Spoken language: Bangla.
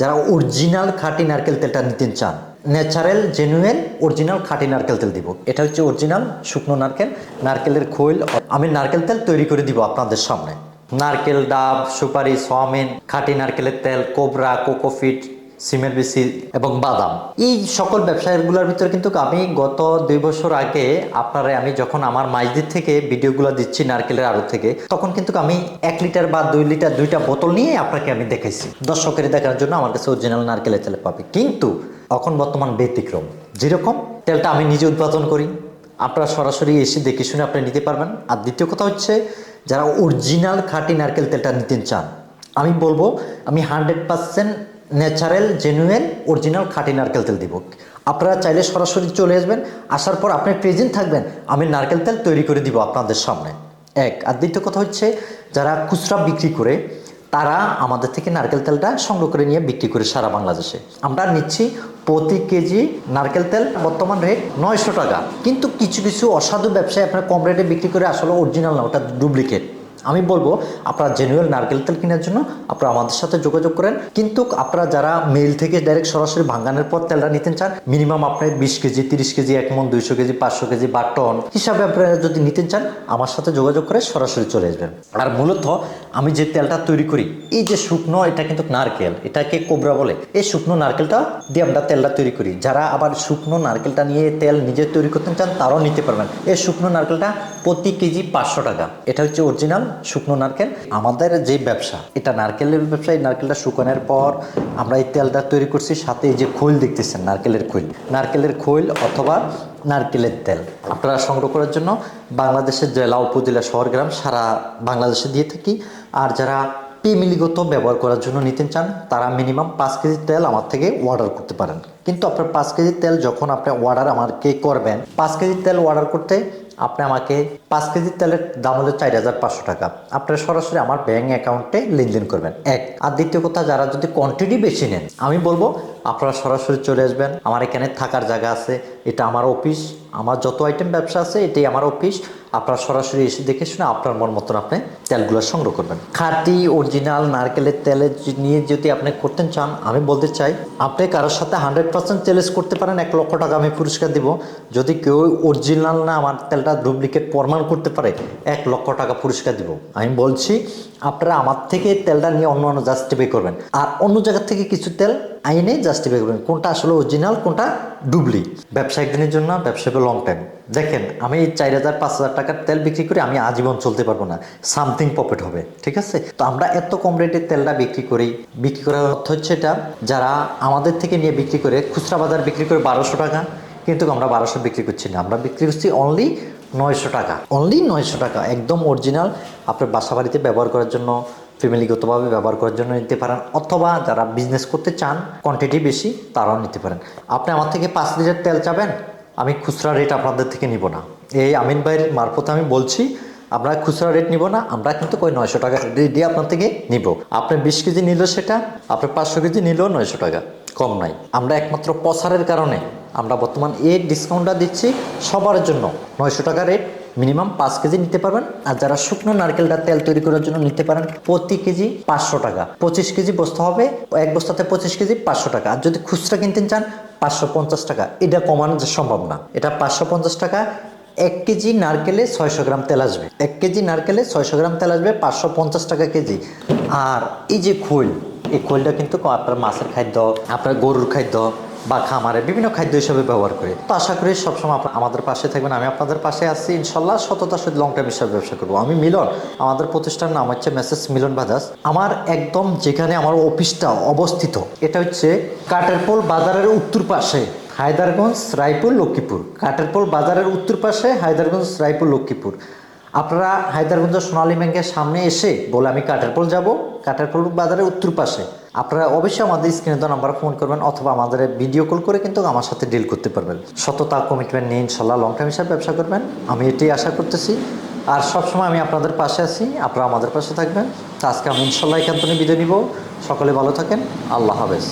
যারা অরিজিনাল খাঁটি নারকেল তেলটা নিতে চান, ন্যাচারাল জেনুয়েন অরিজিনাল খাঁটি নারকেল তেল দিব। এটা হচ্ছে অরিজিনাল শুকনো নারকেল, নারকেলের খৈল। আমি নারকেল তেল তৈরি করে দিব আপনাদের সামনে। নারকেল ডাব, সুপারি, সোয়াবিন, খাঁটি নারকেলের তেল, কোবরা কোকোফিট সিমের বেশি এবং বাদাম। এই সকল ব্যবসায়ীগুলোর ভিতরে কিন্তু আমি গত দুই বছর আগে আপনারা আমি যখন আমার মাইজদির থেকে ভিডিওগুলো দিচ্ছি নারকেলের আড়ু থেকে, তখন কিন্তু আমি এক লিটার বা দুই লিটার দুইটা বোতল নিয়ে আপনাকে আমি দেখাইছি। দর্শকের দেখার জন্য আমার কাছে অরিজিনাল নারকেলের তেল পাবে। কিন্তু এখন বর্তমান ব্যতিক্রম। যেরকম তেলটা আমি নিজে উৎপাদন করি, আপনারা সরাসরি এসে দেখে শুনে আপনি নিতে পারবেন। আর দ্বিতীয় কথা হচ্ছে, যারা অরিজিনাল খাঁটি নারকেল তেলটা নিতে চান আমি বলব, আমি hundred percent natural genuine original খাঁটি নারকেল তেল দিব। আপনারা চাইলে সরাসরি চলে আসবেন, আসার পর আপনি প্রেজেন্ট থাকবেন, আমি নারকেল তেল তৈরি করে দিব আপনাদের সামনে। এক, আর দ্বিতীয় কথা হচ্ছে, যারা খুচরা বিক্রি করে, তারা আমাদের থেকে নারকেল তেলটা সংগ্রহ করে নিয়ে বিক্রি করে সারা বাংলাদেশে। আমরা নিচ্ছি প্রতি কেজি নারকেল তেল বর্তমান রেট নয়শো টাকা। কিন্তু কিছু কিছু অসাধু ব্যবসায়ী আপনার কম রেটে বিক্রি করে আসলে অরিজিনাল না, ওটা ডুপ্লিকেট আমি বলব, আপনারা জেনুয়েল নারকেল তেল কেনার জন্য আপনারা আমাদের সাথে যোগাযোগ করেন। কিন্তু আপনারা যারা মেল থেকে ডাইরেক্ট সরাসরি ভাঙানোর পর তেলটা নিতে চান মিনিমাম আপনার বিশ কেজি, তিরিশ কেজি, এক মন, দুইশো কেজি, পাঁচশো কেজি বা টন হিসাবে আপনারা যদি নিতে চান, আমার সাথে যোগাযোগ করে সরাসরি চলে আসবেন। আর মূলত আমি যে তেলটা তৈরি করি, এই যে শুকনো, এটা কিন্তু নারকেল, এটাকে কোবরা বলে। এই শুকনো নারকেলটা দিয়ে আমরা তেলটা তৈরি করি। যারা আবার শুকনো নারকেলটা নিয়ে তেল নিজে তৈরি করতে চান, তারাও নিতে পারবেন। এই শুকনো নারকেলটা প্রতি কেজি পাঁচশো টাকা। এটা হচ্ছে অরিজিনাল শুকনো নারকেল। আমাদের যে ব্যবসা, এটা নারকেলের ব্যবসা এই নারকেলটা শুকানোর পর আমরা এই তেলটা তৈরি করছি, সাথে এই যে খৈল দেখতেছেন, নারকেলের খৈল। নারকেলের খৈল অথবা নারকেলের তেল। আপনারা সংগ্রহ করার জন্য বাংলাদেশের জেলা, উপজেলা, শহর, গ্রাম, সারা বাংলাদেশে দিয়ে থাকি। আর যারা পেমিলিগত ব্যবহার করার জন্য নিতে চান, তারা মিনিমাম পাঁচ কেজি তেল আমার থেকে অর্ডার করতে পারেন। কিন্তু আপনার পাঁচ কেজি তেল যখন আপনি অর্ডার আমাকে করবেন, পাঁচ কেজি তেল অর্ডার করতে আপনি আমাকে পাঁচ কেজির তেলের দাম হলো চার হাজার পাঁচশো টাকা। আপনারা সরাসরি আমার ব্যাঙ্ক অ্যাকাউন্টে লেনদেন করবেন। এক, আর দ্বিতীয় কথা, যারা যদি কোয়ান্টিটি বেশি নেন, আমি বলব আপনারা সরাসরি চলে আসবেন। আমার এখানে থাকার জায়গা আছে। এটা আমার অফিস। আমার যত আইটেম ব্যবসা আছে, এটাই আমার অফিস। আপনারা সরাসরি এসে দেখে শুনে আপনার মন মতন আপনি তেলগুলো সংগ্রহ করবেন। খাঁটি অরিজিনাল নারকেলের তেলের নিয়ে যদি আপনি করতে চান, আমি বলতে চাই, আপনি কারোর সাথে হান্ড্রেড পার্সেন্ট চ্যালেঞ্জ করতে পারেন। এক লক্ষ টাকা আমি পুরস্কার দিব। যদি কেউ অরিজিনাল না আমার তেলটা ডুপ্লিকেট প্রমাণ করতে পারে, এক লক্ষ টাকা পুরস্কার দিব। আমি বলছি, আপনারা আমার থেকে তেলটা নিয়ে অন্য অন্য জাস্টিফাই করবেন। আর অন্য জায়গা থেকে কিছু তেল আইনে জাস্টিফাই করবেন। কোনটা আসলে অরিজিনাল কোনটা ডুবলি ব্যবসায়িক দিনের জন্য ব্যবসা লং টাইম দেখেন, আমি চার হাজার, পাঁচ হাজার টাকার তেল বিক্রি করে, আমি আজীবন চলতে পারব না। সামথিং প্রফিট হবে, ঠিক আছে? তো আমরা এত কম রেটের তেলটা বিক্রি করি। বিক্রি করার অর্থ হচ্ছে এটা, যারা আমাদের থেকে নিয়ে বিক্রি করে, খুচরা বাজার বিক্রি করে বারোশো টাকা, কিন্তু আমরা বারোশো বিক্রি করছি না। আমরা বিক্রি করছি অনলি নয়শো টাকা। অনলি নয়শো টাকা, একদম অরিজিনাল আপনার বাসা বাড়িতে ব্যবহার করার জন্য ফ্যামিলিগতভাবে ব্যবহার করার জন্য নিতে পারেন, অথবা যারা বিজনেস করতে চান কোয়ান্টিটি বেশি, তারাও নিতে পারেন। আপনি আমার থেকে পাঁচ লিটার তেল চাবেন? আমি খুচরা রেট আপনাদের থেকে নিব না। এই আমিন ভাইয়ের মারফতে আমি বলছি, আমরা খুচরা রেট নিব না, আমরা কিন্তু কই নয়শো টাকা দিয়ে দিয়ে আপনার থেকে নিব। আপনি বিশ কেজি নিল সেটা, আপনি পাঁচশো কেজি নিলেও নয়শো টাকা, কম নাই। আমরা একমাত্র প্রসারের কারণে আমরা বর্তমান এই ডিসকাউন্টটা দিচ্ছি সবার জন্য। নয়শো টাকা রেট মিনিমাম পাঁচ কেজি নিতে পারবেন। আর যারা শুকনো নারকেলটা তেল তৈরি করার জন্য নিতে পারেন, প্রতি কেজি পাঁচশো টাকা। পঁচিশ কেজি বস্তা হবে, এক বস্তাতে পঁচিশ কেজি পাঁচশো টাকা। আর যদি খুচরা কিনতে চান, পাঁচশো পঞ্চাশ টাকা। এটা কমানো যে সম্ভব না। এটা পাঁচশো পঞ্চাশ টাকা, এক কেজি নারকেলে ছয়শো গ্রাম তেল আসবে। এক কেজি নারকেলে ছয়শো গ্রাম তেল আসবে পাঁচশো পঞ্চাশ টাকা কেজি। আর এই যে খোল, এই খোলটা কিন্তু আপনার মাছের খাদ্য, আপনার গরুর খাদ্য বা খামারে বিভিন্ন খাদ্য হিসাবে ব্যবহার করে। তো আশা করি সবসময় আমাদের পাশে থাকবেন, আমি আপনাদের পাশে আছি। ইনশাল্লাহ সততার সাথে লং টাইম হিসাবে ব্যবসা করব। আমি মিলন, আমাদের প্রতিষ্ঠান নাম হচ্ছে মেসেজ মিলন বাজাজ আমার একদম যেখানে আমার অফিসটা অবস্থিত, এটা হচ্ছে কাটেরপোল বাজারের উত্তর পাশে হায়দারগঞ্জ, রায়পুর, লক্ষ্মীপুর। কাটেরপোল বাজারের উত্তর পাশে হায়দারগঞ্জ, রায়পুর, লক্ষ্মীপুর। আপনারা হায়দারগঞ্জ সোনালী ব্যাংকের সামনে এসে বলে আমি কাটেরপোল যাব, কাটেরপোল বাজারের উত্তর পাশে। আপনারা অবশ্যই আমাদের স্ক্রিনে দেওয়া নাম্বার ফোন করবেন অথবা আমাদের ভিডিও কল করে কিন্তু আমার সাথে ডিল করতে পারবেন। সততা কমিটমেন্ট নিয়ে ইনশাল্লাহ লং টার্ম হিসাবে ব্যবসা করবেন। আমি এটাই আশা করতেছি। আর সবসময় আমি আপনাদের পাশে আছি। আপনারা আমাদের পাশে থাকবেন। তো আজকে আমি ইনশাল্লাহ এখান থেকে বিদায় নিব। সকলে ভালো থাকেন। আল্লাহ হাফেজ।